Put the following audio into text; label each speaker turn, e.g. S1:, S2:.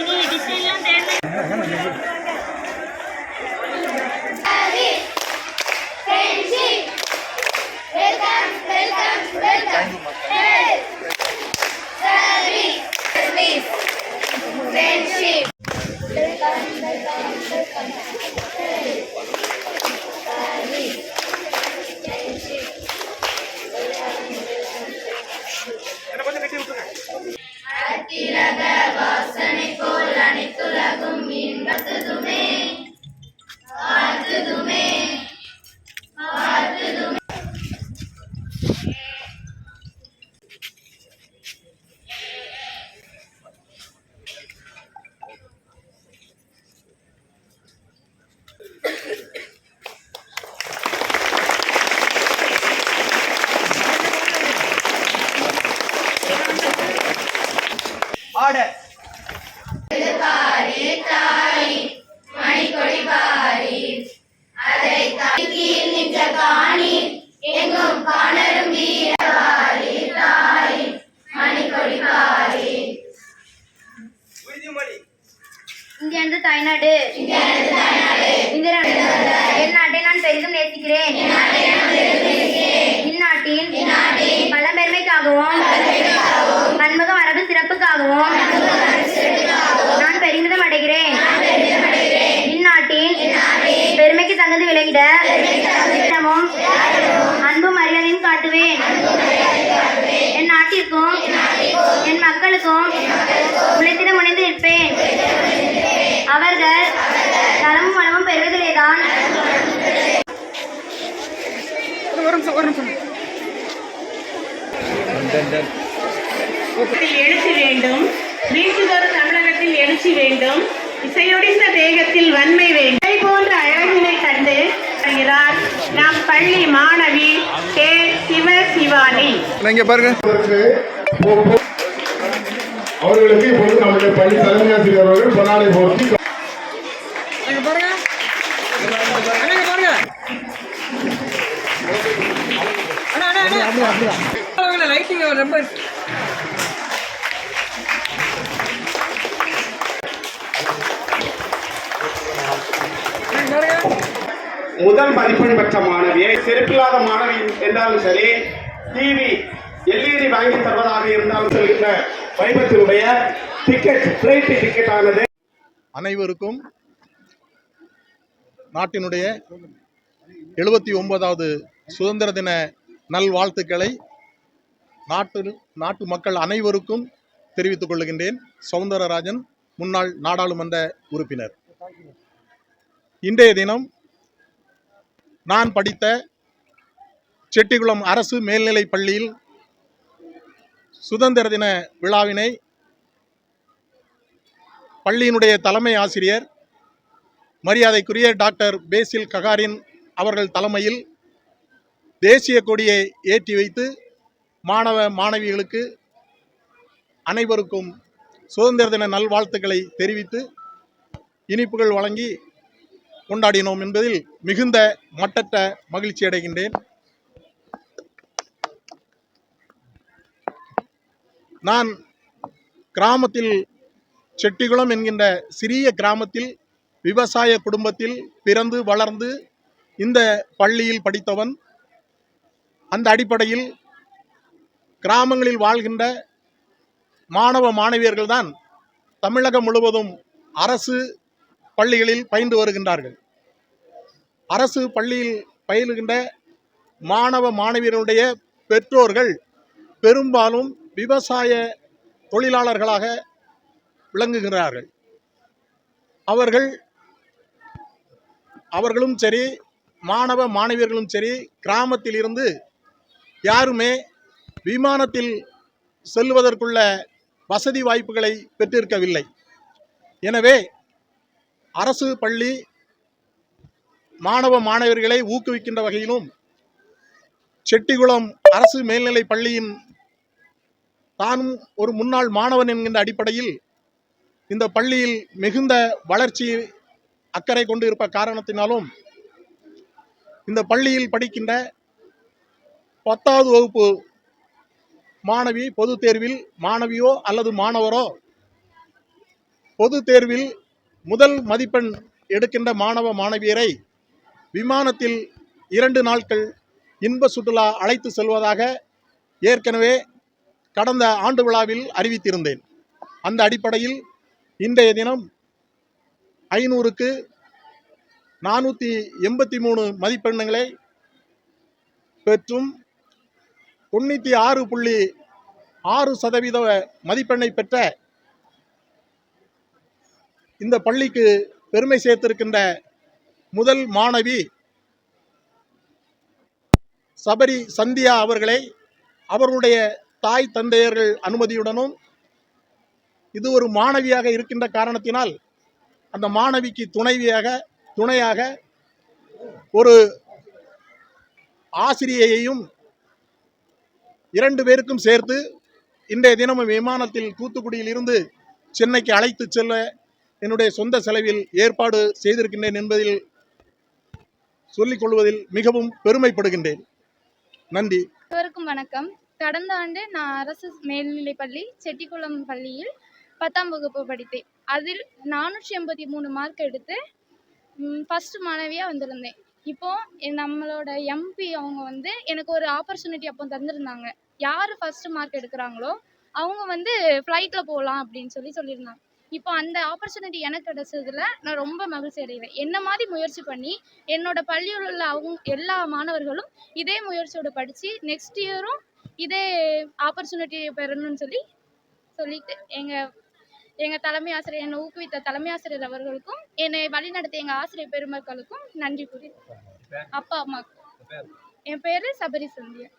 S1: இனி டிசைன்லாம் தேவை இங்கே தாய்நாடு இந்த என் நாட்டை நான் பெரிதும் நேசிக்கிறேன் இந்நாட்டின் பெருமைக்காகவும் பன்முக மரபு சிறப்புக்காகவும் நான் பெருமிதம் அடைகிறேன் இந்நாட்டின் பெருமைக்கு தகுந்து விலகிட திட்டமும் அன்பும் மரியாதையும் காட்டுவேன் என் நாட்டிற்கும் என் மக்களுக்கும் வேண்டும் தமிழகத்தில் எழுச்சி வேண்டும் இசையொடிந்த தேகத்தில் வன்மை வேண்டும் போன்ற அழகினை கண்டு வருகிறார் நாம் பள்ளி மாணவி கே சிவ சிவானி பாருங்க அவர்களுக்கு இப்பொழுது நம்முடைய பள்ளி தலைமை ஆசிரியர் அவர்கள் பொன்னாடை முதல் மதிப்பெண் பெற்ற மாணவியை செருப்பில்லாத மாணவி என்றாலும் சரி டிவி எல்இடி வாங்கி தருவதாக இருந்தாலும் சொல்கின்ற வைபத்தினுடைய டிக்கெட் பிளைட் டிக்கெட் ஆனது அனைவருக்கும் நாட்டினுடைய எழுபத்தி ஒன்பதாவது சுதந்திர தின நல்வாழ்த்துக்களை நாட்டு நாட்டு மக்கள் அனைவருக்கும் தெரிவித்துக் கொள்கின்றேன் சவுந்தரராஜன் முன்னாள் நாடாளுமன்ற உறுப்பினர் இன்றைய தினம் நான் படித்த செட்டிகுளம் அரசு மேல்நிலை பள்ளியில் சுதந்திர தின விழாவினை பள்ளியினுடைய தலைமை ஆசிரியர் மரியாதைக்குரிய டாக்டர் பேசில் ககாரின் அவர்கள் தலைமையில் தேசிய கொடியை ஏற்றி வைத்து மாணவ மாணவிகளுக்கு அனைவருக்கும் சுதந்திர தின நல்வாழ்த்துக்களை தெரிவித்து இனிப்புகள் வழங்கி கொண்டாடினோம் என்பதில் மிகுந்த மட்டற்ற மகிழ்ச்சி அடைகின்றேன் நான் கிராமத்தில் செட்டிகுளம் என்கின்ற சிறிய கிராமத்தில் விவசாய குடும்பத்தில் பிறந்து வளர்ந்து இந்த பள்ளியில் படித்தவன் அந்த அடிப்படையில் கிராமங்களில் வாழ்கின்ற மாணவ மாணவியர்கள் தான் தமிழகம் முழுவதும் அரசு பள்ளிகளில் பயின்று வருகின்றார்கள் அரசு பள்ளியில் பயிலுகின்ற மாணவ மாணவியர்களுடைய பெற்றோர்கள் பெரும்பாலும் விவசாய தொழிலாளர்களாக விளங்குகிறார்கள் அவர்கள் அவர்களும் சரி மாணவ மாணவியர்களும் சரி கிராமத்தில் இருந்து யாருமே விமானத்தில் செல்வதற்குள்ள வசதி வாய்ப்புகளை பெற்றிருக்கவில்லை எனவே அரசு பள்ளி மாணவ மாணவர்களை ஊக்குவிக்கின்ற வகையிலும் செட்டிகுளம் அரசு மேல்நிலை பள்ளியின் தானும் ஒரு முன்னாள் மாணவன் என்கின்ற அடிப்படையில் இந்த பள்ளியில் மிகுந்த வளர்ச்சி அக்கறை கொண்டு இருப்ப காரணத்தினாலும் இந்த பள்ளியில் படிக்கின்ற பத்தாவது வகுப்பு மாணவி பொது தேர்வில் மாணவியோ அல்லது மாணவரோ பொது தேர்வில் முதல் மதிப்பெண் எடுக்கின்ற மாணவ மாணவியரை விமானத்தில் இரண்டு நாட்கள் இன்ப சுற்றுலா அழைத்து செல்வதாக ஏற்கனவே கடந்த ஆண்டு விழாவில் அறிவித்திருந்தேன் அந்த அடிப்படையில் இன்றைய தினம் ஐநூறுக்கு நானூற்றி எண்பத்தி மூணு மதிப்பெண்ணங்களை பெற்றும் தொண்ணூற்றி ஆறு புள்ளி ஆறு சதவீத மதிப்பெண்ணை பெற்ற இந்த பள்ளிக்கு பெருமை சேர்த்திருக்கின்ற முதல் மாணவி சபரி சந்தியா அவர்களை அவர்களுடைய தாய் தந்தையர்கள் அனுமதியுடனும் இது ஒரு மாணவியாக இருக்கின்ற காரணத்தினால் அந்த மாணவிக்கு துணைவியாக துணையாக ஒரு ஆசிரியையையும் இரண்டு பேருக்கும் சேர்த்து இன்றைய தினமும் விமானத்தில் தூத்துக்குடியில் இருந்து சென்னைக்கு அழைத்து செல்ல என்னுடைய சொந்த செலவில் ஏற்பாடு செய்திருக்கின்றேன் என்பதில் சொல்லிக் கொள்வதில் மிகவும் பெருமைப்படுகின்றேன் நன்றி அனைவருக்கும் வணக்கம் கடந்த ஆண்டு நான் அரசு மேல்நிலைப் பள்ளி செட்டிக்குளம் பள்ளியில் பத்தாம் வகுப்பு படித்தேன் அதில் நானூற்றி எண்பத்தி மூணு மார்க் எடுத்து ஃபஸ்ட்டு மாணவியாக வந்திருந்தேன் இப்போது நம்மளோட எம்பி அவங்க வந்து எனக்கு ஒரு ஆப்பர்ச்சுனிட்டி அப்போ தந்திருந்தாங்க யார் ஃபஸ்ட்டு மார்க் எடுக்கிறாங்களோ அவங்க வந்து ஃப்ளைட்டில் போகலாம் அப்படின்னு சொல்லி சொல்லியிருந்தாங்க இப்போ அந்த ஆப்பர்ச்சுனிட்டி எனக்கு கிடைச்சதுல நான் ரொம்ப மகிழ்ச்சி அடைகிறேன் என்ன மாதிரி முயற்சி பண்ணி என்னோட பள்ளியில் உள்ள அவங்க எல்லா மாணவர்களும் இதே முயற்சியோடு படித்து நெக்ஸ்ட் இயரும் இதே ஆப்பர்ச்சுனிட்டியை பெறணும்னு சொல்லி சொல்லிட்டு எங்கள் எங்க தலைமை ஆசிரியர் என்னை ஊக்குவித்த தலைமை ஆசிரியர் அவர்களுக்கும் என்னை வழிநடத்திய எங்க ஆசிரியர் பெருமக்களுக்கும் நன்றி கூறி அப்பா அம்மாவுக்கு என் பேரு சபரி சந்தியா